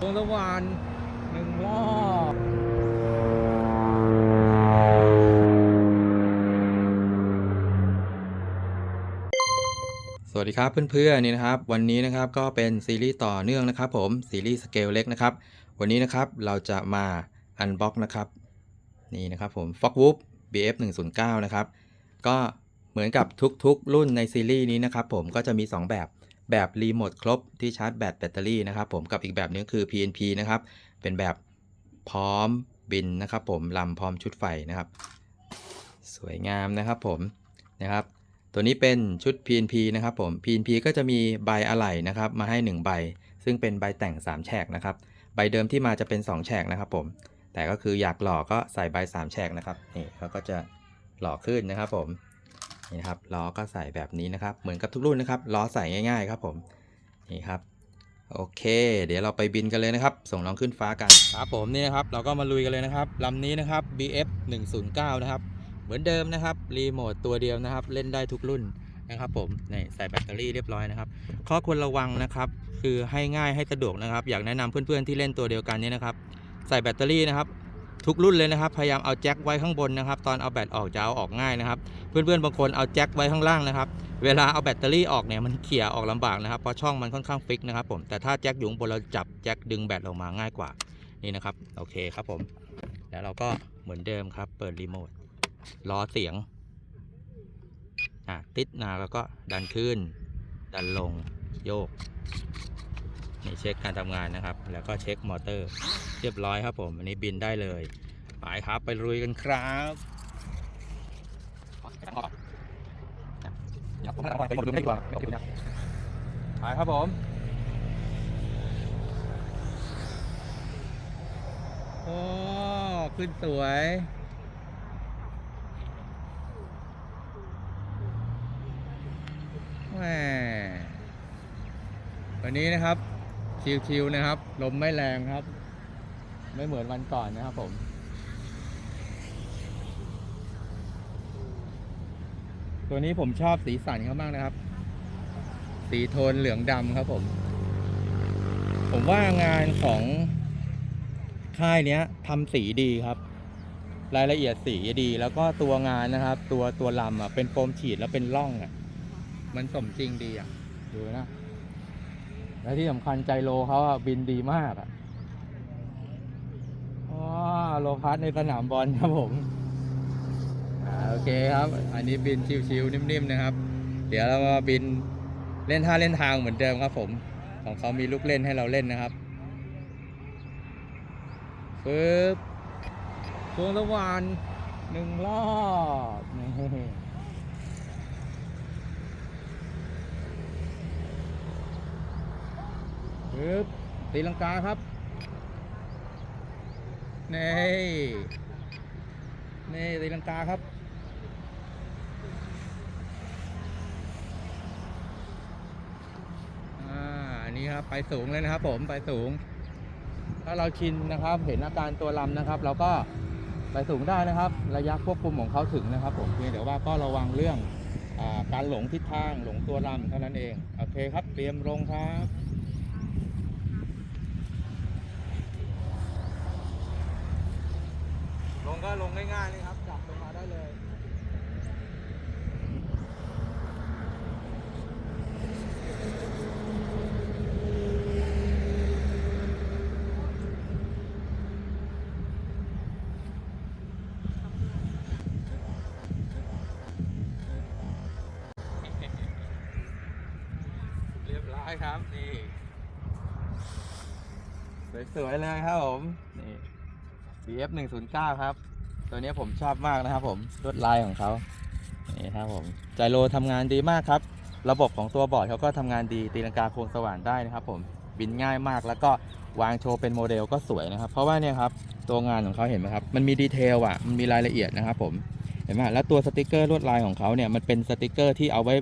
ดวงตะวันหนึ่งรอบสวัสดีครับเพื่อนๆนี่นะครับ วันนี้นะครับก็เป็นซีรีส์ต่อเนื่องนะครับ ผมซีรีส์สเกลเล็กนะครับ วันนี้นะครับเราจะมาอันบ็อกนะครับนี่นะครับผม f o x w o o p BF 109 นะครับ ก็เหมือนกับทุกๆ รุ่นในซีรีส์นี้นะครับ ผมก็จะมี 2 แบบ แบบรีโมทครบที่ชาร์จแบตแบตเตอรี่นะครับผมกับอีกแบบนึงคือ PNP นะครับ เป็นแบบพร้อมบินนะครับผมลำพร้อมชุดไฟนะครับ สวยงามนะครับผมนะครับ ตัวนี้เป็นชุด PNP นะครับผม PNP ก็จะมีใบอะไหล่นะครับ มาให้ 1 ใบ ซึ่งเป็นใบแต่ง 3 แฉกนะครับ ใบเดิมที่มาจะเป็น 2 แฉกนะครับผม แต่ก็คืออยากหล่อก็ใส่ใบ 3 แฉกนะครับ นี่เขาก็จะหล่อขึ้นนะครับผม นี่ครับล้อก็ใส่แบบนี้นะครับ เหมือนกับทุกรุ่นนะครับล้อใส่ง่าย ๆ ครับผมนี่ครับโอเค เดี๋ยวเราไปบินกันเลยนะครับ ส่งน้องขึ้นฟ้ากันครับผมนี่นะครับ เราก็มาลุยกันเลยนะครับลำนี้นะครับ BF 109นะครับ เหมือนเดิมนะครับรีโมทตัวเดียวนะครับ เล่นได้ทุกรุ่นนะครับ ผมนี่ใส่แบตเตอรี่เรียบร้อยนะครับ ข้อควรระวังนะครับ คือให้ง่ายให้สะดวกนะครับ อยากแนะนำเพื่อนๆที่เล่นตัวเดียวกันนี้นะครับ ใส่แบตเตอรี่นะครับ ทุกรุ่นเลยนะครับ พยายามเอาแจ็คไว้ข้างบนนะครับ ตอนเอาแบตออกจะเอาออกง่ายนะครับ เพื่อนๆบางคนเอาแจ็คไว้ข้างล่างนะครับ เวลาเอาแบตเตอรี่ออกเนี่ยมันเขี่ยออกลำบากนะครับ เพราะช่องมันค่อนข้างฟิกนะครับผม แต่ถ้าแจ็คอยู่งบนเราจับแจ็คดึงแบตออกมาง่ายกว่า นี่นะครับ โอเคครับผม แล้วเราก็เหมือนเดิมครับ เปิดรีโมทล้อเสียง อะ ติดหนาแล้วก็ดันขึ้น ดันลง โยก นี่เช็คการทำงานนะครับ แล้วก็เช็คมอเตอร์ เรียบร้อยครับผมอันนี้บินได้เลยไปครับไปลุยกันครับอยากผมไปหมดดูไม่ดีกว่าไปครับผมโอ้ขึ้นสวยแหมวันนี้นะครับชิวๆนะครับ ลมไม่แรงครับ ไม่เหมือนวันก่อนนะครับผมตัวนี้ผมชอบสีสันเขามากนะครับ สีโทนเหลืองดำครับผม ผมว่างานของค่ายเนี้ยทำสีดีครับ รายละเอียดสีดีแล้วก็ตัวงานนะครับ ตัวตัวลำอะเป็นโฟมฉีดแล้วเป็นร่องอะ มันสมจริงดีอะ ดูนะ และที่สำคัญใจโลเขาอะบินดีมากอะ โลคัสในสนามบอลครับผมอโอเคครับ อันนี้บินชิวๆนิ่มๆนะครับ เดี๋ยวเรามาบินเล่นท่าเล่นทางเหมือนเดิมครับผม ของเขามีลูกเล่นให้เราเล่นนะครับปึ๊บดวงตะวันหนึ่งรอบนี่ปึ๊บตีลังกาครับ นี่นี่ตีลังกาครับ อ่าอันนี้ครับ ไปสูงเลยนะครับผมไปสูง ถ้าเราชินนะครับ เห็นอาการตัวลำนะครับ เราก็ไปสูงได้นะครับ ระยะควบคุมของเขาถึงนะครับ ผมเพียงแต่ว่าก็ระวังเรื่องอการหลงทิศทางหลงตัวลำเท่านั้นเอง โอเคครับ เตรียมลงครับ งก็ลงง่ายๆเลยครับจับลงมาได้เลยเรียบร้อยครับนี่สวยๆเลยครับผม นี่ BF 109ครับ ตัวนี้ผมชอบมากนะครับผมลวดลายของเขานี่ครับผมไจโรทำงานดีมากครับ ระบบของตัวบอร์ดเขาก็ทำงานดีตีลังกาโครงสว่านได้นะครับผมบินง่ายมากแล้วก็วางโชว์เป็นโมเดลก็สวยนะครับ เพราะว่าเนี่ยครับตัวงานของเขาเห็นไหมครับ มันมีดีเทลอะมันมีรายละเอียดนะครับผมเห็นไหมแล้วตัวสติกเกอร์ลวดลายของเขาเนี่ยมันเป็นสติกเกอร์ที่เอาไว้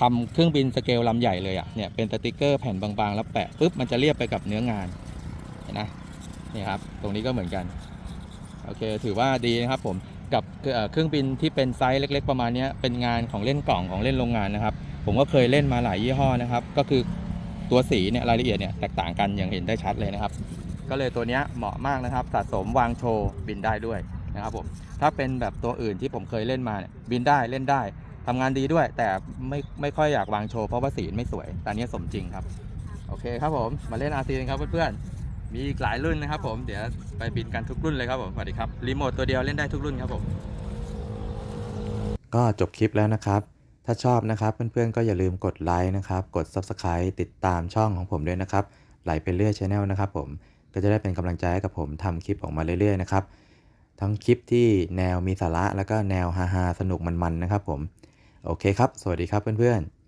ทำเครื่องบินสเกลลำใหญ่เลยอะเนี่ยเป็นสติกเกอร์แผ่นบางๆ แล้วแปะปุ๊บมันจะเรียบไปกับเนื้องานเห็นนะนี่ครับ ตรงนี้ก็เหมือนกัน โอเคถือว่าดีนะครับผมกับเครื่องบินที่เป็นไซส์เล็ก ๆ ประมาณนี้เป็นงานของเล่นกล่องของเล่นโรงงานนะครับ ผมก็เคยเล่นมาหลายยี่ห้อนะครับ ก็คือตัวสีเนี่ยรายละเอียดเนี่ยแตกต่างกันอย่างเห็นได้ชัดเลยนะครับ ก็เลยตัวเนี้ยเหมาะมากนะครับสะสมวางโชว์บินได้ด้วยนะครับผมถ้าเป็นแบบตัวอื่นที่ผมเคยเล่นมาเนี่ยบินได้เล่นได้ทำงานดีด้วย แต่ไม่ไม่ค่อยอยากวางโชว์เพราะว่าสีไม่สวยแต่นเนี้ยสมจริงครับโอเคครับผมมาเล่น RC กันครับเพื่อนๆ มีอีกหลายรุ่นนะครับผม เดี๋ยวไปบินกันทุกรุ่นเลยครับผม สวัสดีครับ รีโมทตัวเดียวเล่นได้ทุกรุ่นครับผม ก็จบคลิปแล้วนะครับ ถ้าชอบนะครับเพื่อนๆก็อย่าลืมกดไลค์นะครับ กด Subscribe ติดตามช่องของผมด้วยนะครับ ไหลไปเรื่อยช anel นะครับผม ก็จะได้เป็นกำลังใจให้กับผมทำคลิปออกมาเรื่อยๆนะครับ ทั้งคลิปที่แนวมีสาระแล้วก็แนวฮาๆสนุกมันๆนะครับผม โอเคครับ สวัสดีครับเพื่อนๆ